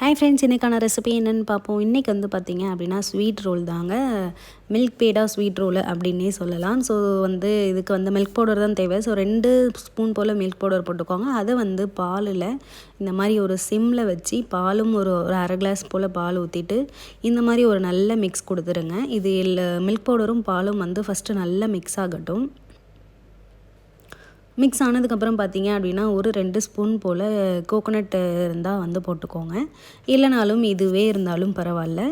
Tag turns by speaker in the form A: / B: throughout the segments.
A: Hi friends இன்றைக்கான recipe என்னென்னு பார்ப்போம். இன்றைக்கி வந்து பார்த்திங்க அப்படின்னா ஸ்வீட் ரோல் தாங்க. மில்க் பேடா ஸ்வீட் ரோல் அப்படின்னே சொல்லலாம். ஸோ வந்து இதுக்கு வந்து மில்க் பவுடர் தான் தேவை. ஸோ ரெண்டு ஸ்பூன் போல் மில்க் பவுடர் போட்டுக்கோங்க. அதை வந்து பாலில் இந்த மாதிரி ஒரு சிம்மில் வச்சு பாலும் ஒரு ஒரு அரை கிளாஸ் போல் பால் ஊற்றிட்டு இந்த மாதிரி ஒரு நல்ல மிக்ஸ் கொடுத்துருங்க. இது மில்க் பவுடரும் பாலும் வந்து ஃபஸ்ட்டு நல்லா மிக்ஸ் ஆகட்டும். மிக்ஸ் ஆனதுக்கப்புறம் பார்த்தீங்க அப்படின்னா ஒரு ரெண்டு ஸ்பூன் போல் கோகோனட் இருந்தால் வந்து போட்டுக்கோங்க. இல்லைனாலும் இதுவே இருந்தாலும் பரவாயில்ல.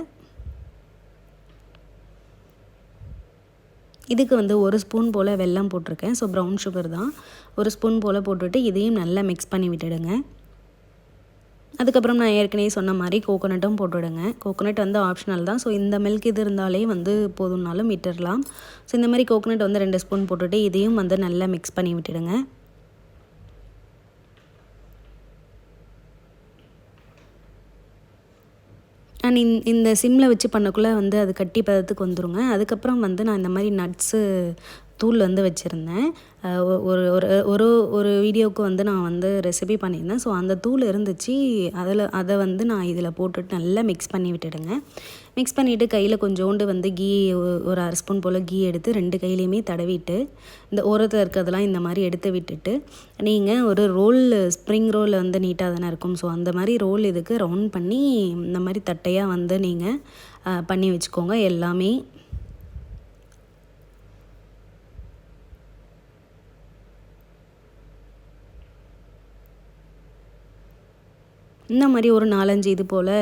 A: இதுக்கு வந்து ஒரு ஸ்பூன் போல் வெல்லம் போட்டிருக்கேன். ஸோ ப்ரௌன் சுகர் தான். ஒரு ஸ்பூன் போல் போட்டுவிட்டு இதையும் நல்லா மிக்ஸ் பண்ணி விட்டுடுங்க. அதுக்கப்புறம் நான் ஏற்கனவே சொன்ன மாதிரி கோகோனட்டும் போட்டுவிடுங்க. கோகோனட் வந்து ஆப்ஷனல் தான். ஸோ இந்த மில்க் இது இருந்தாலே வந்து போதும்னாலும் விட்டுடலாம் ஸோ இந்த மாதிரி கோகோனட் வந்து ரெண்டு ஸ்பூன் போட்டுவிட்டு இதையும் வந்து நல்லா மிக்ஸ் பண்ணி விட்டுடுங்க. அண்ட் இந்த சிம்மில் வச்சு பண்ணக்குள்ளே வந்து அது கட்டி பதத்துக்கு வந்துருங்க. அதுக்கப்புறம் வந்து நான் இந்த மாதிரி நட்ஸு தூள் வந்து வச்சுருந்தேன் ஒரு ஒரு ஒரு ஒரு வீடியோவுக்கு வந்து நான் வந்து ரெசிபி பண்ணியிருந்தேன். ஸோ அந்த தூள் இருந்துச்சு. அதில் அதை வந்து நான் இதில் போட்டுட்டு நல்லா மிக்ஸ் பண்ணி விட்டுடுங்க. மிக்ஸ் பண்ணிவிட்டு கையில் கொஞ்சோண்டு வந்து கீ ஒரு அரை ஸ்பூன் போல் கீ எடுத்து ரெண்டு கையிலையுமே தடவிட்டு இந்த ஓரத்தில் இருக்கிறதெல்லாம் இந்த மாதிரி எடுத்து விட்டுட்டு நீங்கள் ஒரு ரோல் ஸ்ப்ரிங் ரோல் வந்து நீட்டாக தானே இருக்கும். ஸோ அந்த மாதிரி ரோல் இதுக்கு ரவுண்ட் பண்ணி இந்த மாதிரி தட்டையாக வந்து நீங்கள் பண்ணி வச்சுக்கோங்க. எல்லாமே இந்த மாதிரி ஒரு நாலஞ்சு இது போல்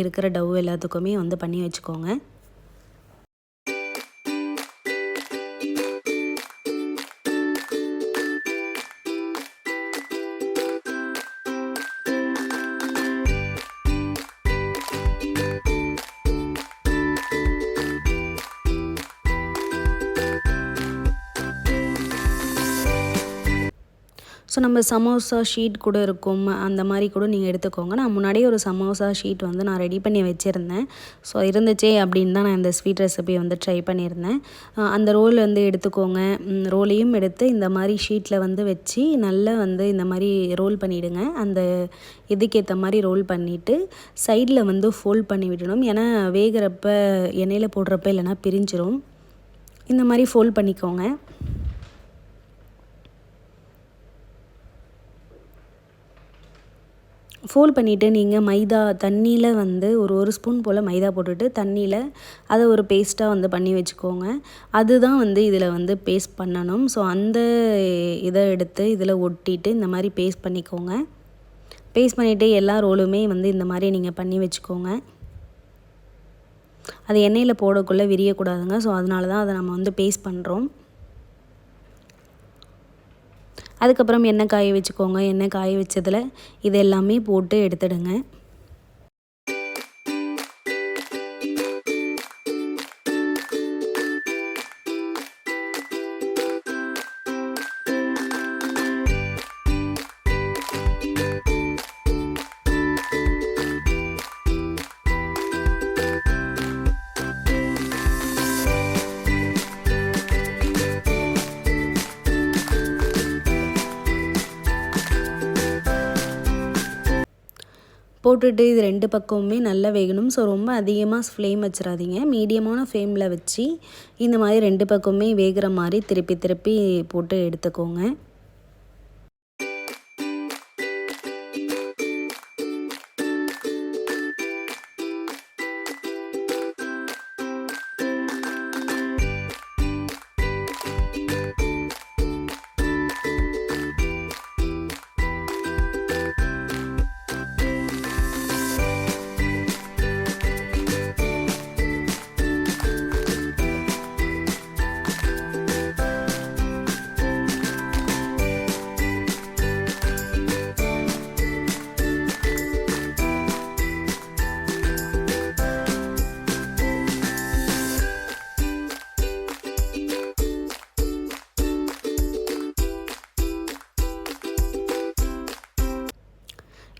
A: இருக்கிற டவ் எல்லாத்துக்குமே வந்து பண்ணி வச்சுக்கோங்க. ஸோ நம்ம சமோசா ஷீட் கூட இருக்கும். அந்த மாதிரி கூட நீங்கள் எடுத்துக்கோங்க. நான் முன்னாடியே ஒரு சமோசா ஷீட் வந்து நான் ரெடி பண்ணி வச்சுருந்தேன். ஸோ இருந்துச்சே அப்படின்னு தான் நான் இந்த ஸ்வீட் ரெசிபியை வந்து ட்ரை பண்ணியிருந்தேன். அந்த ரோல் வந்து எடுத்துக்கோங்க. ரோலையும் எடுத்து இந்த மாதிரி ஷீட்டில் வந்து வச்சு நல்லா வந்து இந்த மாதிரி ரோல் பண்ணிவிடுங்க அந்த இதுக்கேற்ற மாதிரி ரோல் பண்ணிவிட்டு சைடில் வந்து ஃபோல்ட் பண்ணி விடணும். ஏன்னா வேகிறப்ப எண்ணெயில் போடுறப்ப இல்லைனா பிரிஞ்சிரும். இந்த மாதிரி ஃபோல்ட் பண்ணிக்கோங்க. ஃபோல் பண்ணிவிட்டு நீங்கள் மைதா தண்ணியில் வந்து ஒரு ஒரு ஸ்பூன் போல் மைதா போட்டுட்டு தண்ணியில் அதை ஒரு பேஸ்ட்டாக வந்து பண்ணி வச்சுக்கோங்க. அதுதான் வந்து இதில் வந்து பேஸ்ட் பண்ணணும். ஸோ அந்த இதை எடுத்து இதில் ஒட்டிட்டு இந்த மாதிரி பேஸ்ட் பண்ணிக்கோங்க. பேஸ்ட் பண்ணிவிட்டு எல்லா ரோலுமே வந்து இந்த மாதிரி நீங்கள் பண்ணி வச்சுக்கோங்க. அது எண்ணெயில் போடக்குள்ளே விரியக்கூடாதுங்க. ஸோ அதனால தான் அதை நம்ம வந்து பேஸ்ட் பண்ணுறோம் அதுக்கப்புறம் எண்ணெய் காய வச்சுக்கோங்க. எண்ணெய் காய வச்சதில் இது எல்லாமே போட்டு எடுத்துடுங்க. போட்டுட்டு இது ரெண்டு பக்கமுமே நல்லா வேகணும். ஸோ ரொம்ப அதிகமாக ஃப்ளேம் வச்சிடாதீங்க மீடியமான ஃப்ளேமில் வச்சு இந்த மாதிரி ரெண்டு பக்கமுமே வேகிற மாதிரி திருப்பி திருப்பி போட்டு எடுத்துக்கோங்க.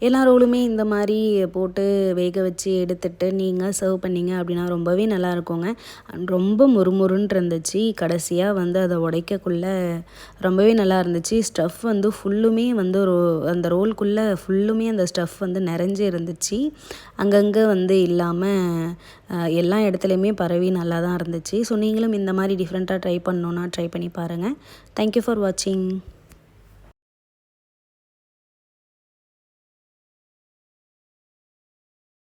A: எல்லா ரோலுமே இந்த மாதிரி போட்டு வேக வச்சு எடுத்துட்டு நீங்கள் சர்வ் பண்ணிங்க அப்படின்னா ரொம்பவே நல்லா இருக்குங்க. ரொம்ப முறுமுறுன்னு இருந்துச்சு. கடைசியாக வந்து அதை உடைக்கக்குள்ளே ரொம்பவே நல்லா இருந்துச்சு. ஸ்டஃப் வந்து ஃபுல்லுமே வந்து ரோ அந்த ரோல்குள்ளே ஃபுல்லுமே அந்த ஸ்டஃப் வந்து நிறைஞ்சு இருந்துச்சு. அங்கங்கே வந்து இல்லாமல் எல்லா இடத்துலையுமே பரவி நல்லா தான் இருந்துச்சு. ஸோ நீங்களும் இந்த மாதிரி டிஃப்ரெண்ட்டாக ட்ரை பண்ணணுன்னா ட்ரை பண்ணி பாருங்கள் தேங்க்யூ ஃபார் வாட்சிங்